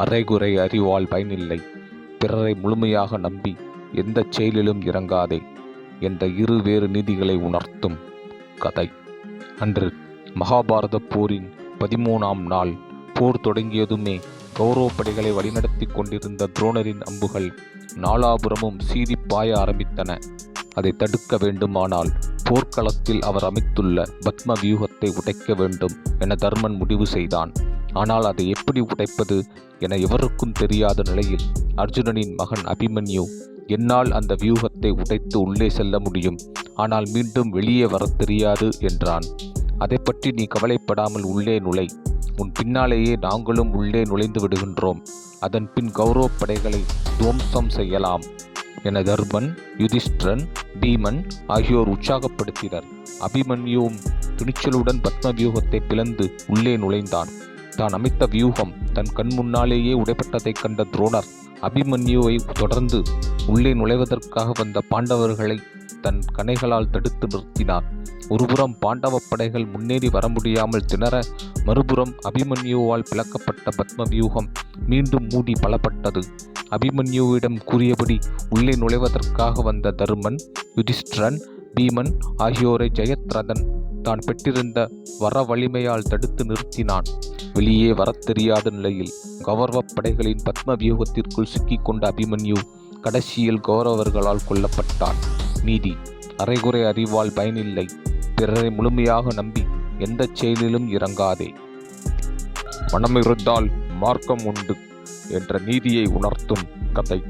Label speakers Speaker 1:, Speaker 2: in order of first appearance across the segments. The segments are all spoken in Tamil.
Speaker 1: அரைகுறை அறிவால் பயனில்லை. பிறரை முழுமையாக நம்பி எந்தச் செயலிலும் இறங்காதே என்ற இரு வேறு நீதிகளை உணர்த்தும் கதை. அன்று மகாபாரத போரின் பதிமூணாம் நாள் போர் தொடங்கியதுமே கௌரவ படைகளை வழிநடத்தி கொண்டிருந்த துரோணரின் அம்புகள் நாலாபுரமும் சீதி பாய ஆரம்பித்தன. அதை தடுக்க வேண்டுமானால் போர்க்களத்தில் அவர் அமைத்துள்ள பத்ம வியூகத்தை உடைக்க வேண்டும் என தர்மன் முடிவு செய்தான். ஆனால் அதை எப்படி உடைப்பது என எவருக்கும் தெரியாத நிலையில் அர்ஜுனனின் மகன் அபிமன்யு என்னால் அந்த வியூகத்தை உடைத்து உள்ளே செல்ல முடியும். ஆனால் மீண்டும் வெளியே வரத் தெரியாது என்றான். அதை பற்றி நீ கவலைப்படாமல் உள்ளே நுழை. உன் பின்னாலேயே நாங்களும் உள்ளே நுழைந்து விடுகின்றோம். அதன் பின் கௌரவ படைகளை துவம்சம் செய்யலாம் என தர்மன் யுதிஷ்டிரன் பீமன் ஆகியோர் உற்சாகப்படுத்தினர். அபிமன்யுவும் துணிச்சலுடன் பத்ம வியூகத்தை பிளந்து உள்ளே நுழைந்தான். தான் அமைத்த வியூகம். தன் கண் முன்னாலேயே உடைப்பட்டதைக் கண்ட துரோணர் அபிமன்யுவை தொடர்ந்து உள்ளே நுழைவதற்காக வந்த பாண்டவர்களை தன் கணைகளால் தடுத்து நிறுத்தினார். ஒருபுறம் பாண்டவ படைகள் முன்னேறி வர முடியாமல் திணற மறுபுறம் அபிமன்யுவால் பிளக்கப்பட்ட பத்ம வியூகம் மீண்டும் மூடி பலப்பட்டது. அபிமன்யுவிடம் கூறியபடி உள்ளே நுழைவதற்காக வந்த தருமன் யுதிஷ்டிரன் பீமன் ஆகியோரை ஜெயத்ரதன் தான் பெற்றிருந்த வர வலிமையால் தடுத்து நிறுத்தினான். வெளியே வரத் தெரியாத நிலையில் கௌரவப் படைகளின் பத்ம வியூகத்திற்குள் சிக்கிக்கொண்ட அபிமன்யு கடைசியில் கௌரவர்களால் கொல்லப்பட்டான். நீதி அரைகுறை அறிவால் பயனில்லை. பிறரை முழுமையாக நம்பி எந்தச் செயலிலும் இறங்காதே. மனம் இருந்தால் மார்க்கம் உண்டு என்ற நீதியை உணர்த்தும் கதை.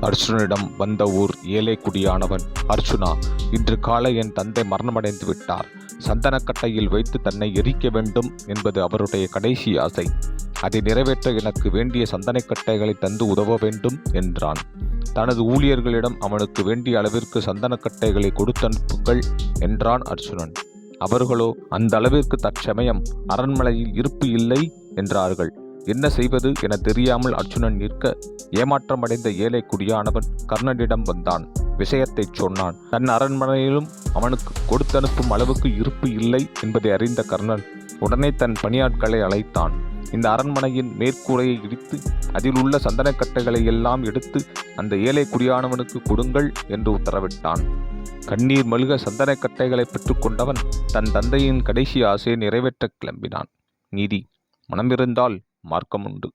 Speaker 1: அர்ஜுனனிடம் வந்த ஊர் ஏழை குடியானவன் அர்ஜுனா இன்று காலை என் தந்தை மரணமடைந்து விட்டார். சந்தனக்கட்டையில் வைத்து தன்னை எரிக்க வேண்டும் என்பது அவருடைய கடைசி ஆசை. அதை நிறைவேற்ற எனக்கு வேண்டிய சந்தனக்கட்டைகளை தந்து உதவ வேண்டும் என்றான். தனது ஊழியர்களிடம் அவனுக்கு வேண்டிய அளவிற்கு சந்தனக்கட்டைகளை கொடுத்தனுப்புங்கள் என்றான் அர்ஜுனன். அவர்களோ அந்த அளவிற்கு தற்சமயம் அரண்மனையில் இருப்பு இல்லை என்றார்கள். என்ன செய்வது என தெரியாமல் அர்ஜுனன் நிற்க ஏமாற்றமடைந்த ஏழை குடியானவன் கர்ணனிடம் வந்தான். விஷயத்தை சொன்னான். தன் அரண்மனையிலும் அவனுக்கு கொடுத்தனுப்பும் அளவுக்கு இருப்பு இல்லை என்பதை அறிந்த கர்ணன் உடனே தன் பணியாட்களை அழைத்தான். இந்த அரண்மனையின் மேற்கூரையை இடித்து அதில் உள்ள சந்தனக்கட்டைகளை எல்லாம் எடுத்து அந்த ஏழை குடியானவனுக்கு கொடுங்கள் என்று உத்தரவிட்டான். கண்ணீர் மல்க சந்தனக்கட்டைகளை பெற்றுக்கொண்டவன் தன் தந்தையின் கடைசி ஆசையை நிறைவேற்ற கிளம்பினான். நீதி மனமிருந்தால் மார்க்கமுண்டு.